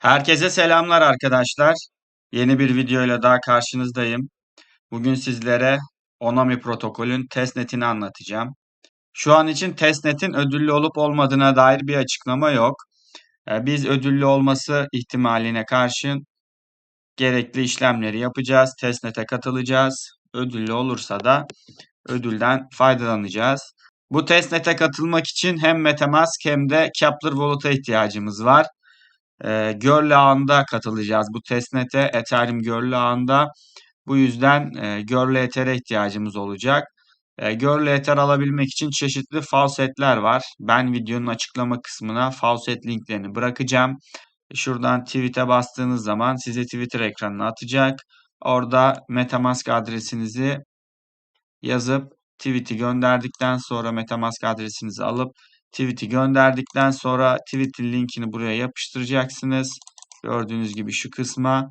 Herkese selamlar arkadaşlar. Yeni bir videoyla daha karşınızdayım. Bugün sizlere Onami protokolün testnetini anlatacağım. Şu an için testnetin ödüllü olup olmadığına dair bir açıklama yok. Ee, Biz ödüllü olması ihtimaline karşın gerekli işlemleri yapacağız. Testnete katılacağız. Ödüllü olursa da ödülden faydalanacağız. Bu testnete katılmak için hem Metamask hem de Kepler Wallet'a ihtiyacımız var. E, Görle ağında katılacağız bu testnete. Ethereum Görle ağında. Bu yüzden e, Görle Ether'e ihtiyacımız olacak. E, Görle Ether alabilmek için çeşitli faucetler var. Ben videonun açıklama kısmına faucet linklerini bırakacağım. Şuradan tweet'e bastığınız zaman size Twitter ekranına atacak. Orada Metamask adresinizi yazıp tweet'i gönderdikten sonra Metamask adresinizi alıp tweet'i gönderdikten sonra tweet'in linkini buraya yapıştıracaksınız. Gördüğünüz gibi şu kısma.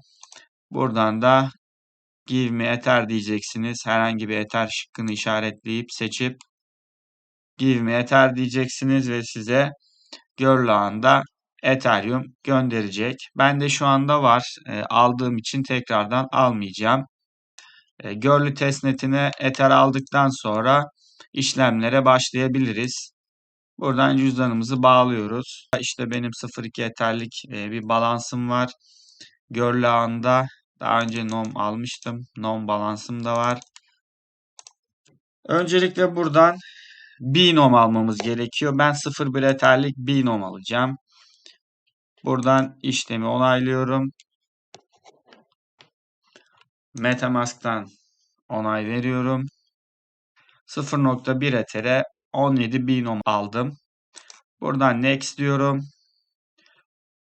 Buradan da give me ether diyeceksiniz. Herhangi bir ether şıkkını işaretleyip seçip give me ether diyeceksiniz ve size Görle ağında Ethereum gönderecek. Ben de şu anda var. E, aldığım için tekrardan almayacağım. E, Görlü testnetine Ether aldıktan sonra işlemlere başlayabiliriz. Buradan cüzdanımızı bağlıyoruz. İşte benim 0.2 Ether'lik e, bir balansım var. Görlü ağında daha önce NOM almıştım. NOM balansım da var. Öncelikle buradan Binom almamız gerekiyor. Ben 0.1 Ether'lik Binom alacağım. Buradan işlemi onaylıyorum. Metamask'tan onay veriyorum. 0.1 Ether'e 17 binom aldım. Buradan next diyorum.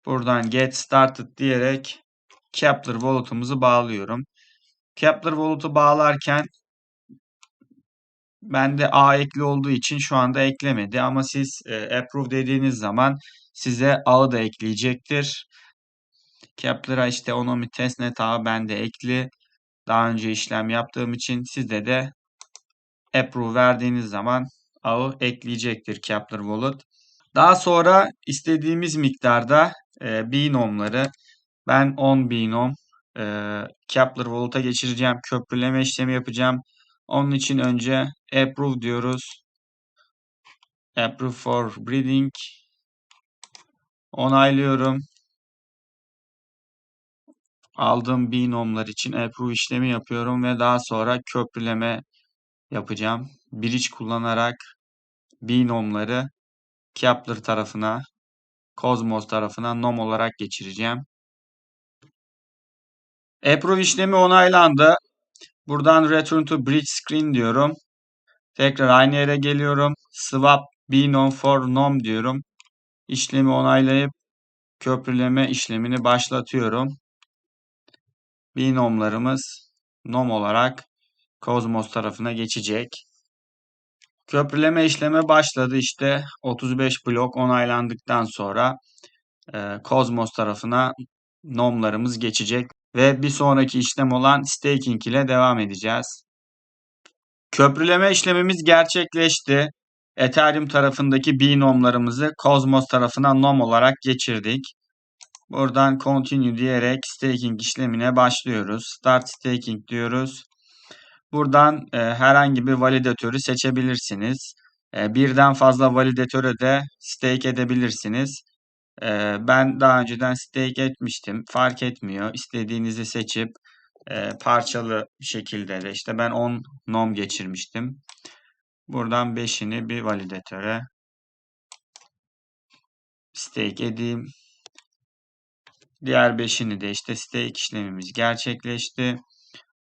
Buradan get started diyerek Kepler Wallet'umuzu bağlıyorum. Kepler Wallet'u bağlarken bende A ekli olduğu için şu anda eklemedi ama siz e, approve dediğiniz zaman size ağı da ekleyecektir. Kepler'a işte Onomi testnet ağı bende ekli. Daha önce işlem yaptığım için sizde de approve verdiğiniz zaman ağı ekleyecektir Kepler Wallet. Daha sonra istediğimiz miktarda e, binomları ben 10 binom e, Kepler Wallet'a geçireceğim. Köprüleme işlemi yapacağım. Onun için önce approve diyoruz. Approve for breeding. Onaylıyorum. Aldığım binomlar için approve işlemi yapıyorum ve daha sonra köprüleme yapacağım. Bridge kullanarak binomları Kepler tarafına, Cosmos tarafına nom olarak geçireceğim. Approve işlemi onaylandı. Buradan Return to Bridge Screen diyorum. Tekrar aynı yere geliyorum. Swap binom for nom diyorum. İşlemi onaylayıp köprüleme işlemini başlatıyorum. Binomlarımız nom olarak Cosmos tarafına geçecek. Köprüleme işlemi başladı işte 35 blok onaylandıktan sonra e, Cosmos tarafına nomlarımız geçecek ve bir sonraki işlem olan staking ile devam edeceğiz. Köprüleme işlemimiz gerçekleşti. Ethereum tarafındaki binomlarımızı Cosmos tarafına nom olarak geçirdik. Buradan continue diyerek staking işlemine başlıyoruz. Start staking diyoruz. Buradan e, herhangi bir validatörü seçebilirsiniz. E, birden fazla validatöre de stake edebilirsiniz. E, ben daha önceden stake etmiştim. Fark etmiyor. İstediğinizi seçip e, parçalı şekilde de işte ben 10 nom geçirmiştim. Buradan 5'ini bir validatöre stake edeyim. Diğer 5'ini de işte stake işlemimiz gerçekleşti.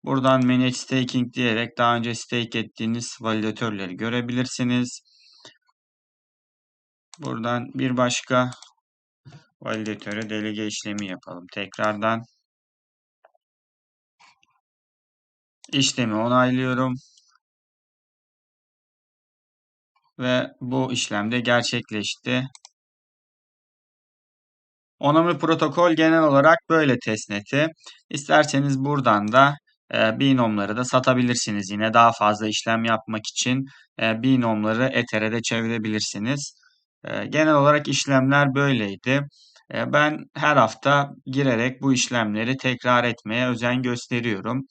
Buradan Manage Staking diyerek daha önce stake ettiğiniz validatörleri görebilirsiniz. Buradan bir başka validatöre delege işlemi yapalım. Tekrardan işlemi onaylıyorum. Ve bu işlemde gerçekleşti. Onami protokol genel olarak böyle testneti. İsterseniz buradan da e, binomları da satabilirsiniz. Yine daha fazla işlem yapmak için e, binomları Ether'e de çevirebilirsiniz. E, genel olarak işlemler böyleydi. Eee, ben her hafta girerek bu işlemleri tekrar etmeye özen gösteriyorum.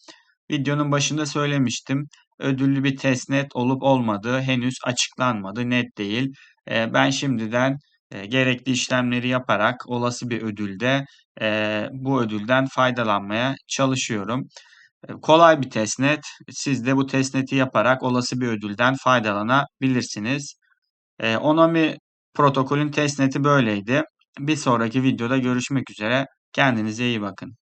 Videonun başında söylemiştim. Ödüllü bir testnet olup olmadığı henüz açıklanmadı, net değil. Ben şimdiden, eee, gerekli işlemleri yaparak olası bir ödülde, eee, bu ödülden faydalanmaya çalışıyorum. Eee, kolay bir testnet. Siz de bu testneti yaparak olası bir ödülden faydalanabilirsiniz. Eee, Onami protokolün testneti böyleydi. Bir sonraki videoda görüşmek üzere. Kendinize iyi bakın.